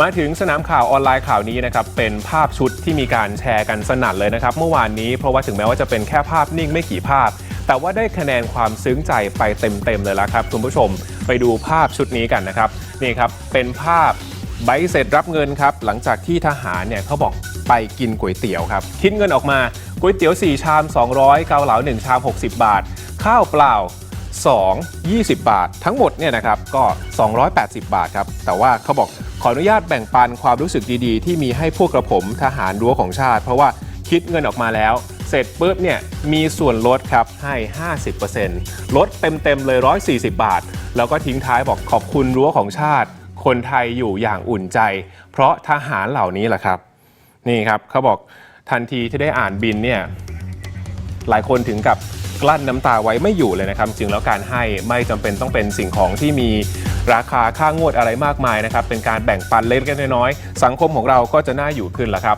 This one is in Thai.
มาถึงสนามข่าวออนไลน์ข่าวนี้นะครับเป็นภาพชุดที่มีการแชร์กันสนั่นเลยนะครับ เมื่อวานนี้เพราะว่าถึงแม้ว่าจะเป็นแค่ภาพนิ่งไม่กี่ภาพ แต่ว่าได้คะแนนความซึ้งใจไปเต็มๆเลยละครับคุณผู้ชมไปดูภาพชุดนี้กันนะครับนี่ครับเป็นภาพใบเสร็จรับเงินครับหลังจากที่ทหารเนี่ยเขาบอกไปกินก๋วยเตี๋ยวครับคิดเงินออกมาก๋วยเตี๋ยว 4 ชาม 200 เกาเหลา 1 ชาม 60 บาท ข้าวเปล่า 2 20 บาท ทั้งหมดเนี่ยนะครับก็ 280 บาทครับแต่ว่าเขาบอก ขออนุญาตแบ่งปันความรู้สึกดีๆ ที่มีให้พวกกระผมทหารรั้วของชาติ เพราะว่าคิดเงินออกมาแล้ว เสร็จปุ๊บเนี่ยมีส่วนลดครับให้ 50%ลดเต็มๆเลย 140 บาท แล้วก็ทิ้งท้ายบอกขอบคุณรั้วของชาติ คนไทยอยู่อย่างอุ่นใจ เพราะทหารเหล่านี้แหละครับ นี่ครับเขาบอกทันทีที่ได้อ่านบินเนี่ย หลายคนถึงกับกลั้นน้ำตาไว้ไม่อยู่เลยนะครับ จริงแล้วการให้ไม่จำเป็นต้องเป็นสิ่งของที่มีราคาค่างวดอะไรมากมายนะครับ เป็นการแบ่งปันเล็กๆน้อยๆสังคมของเราก็จะน่าอยู่ขึ้นละครับ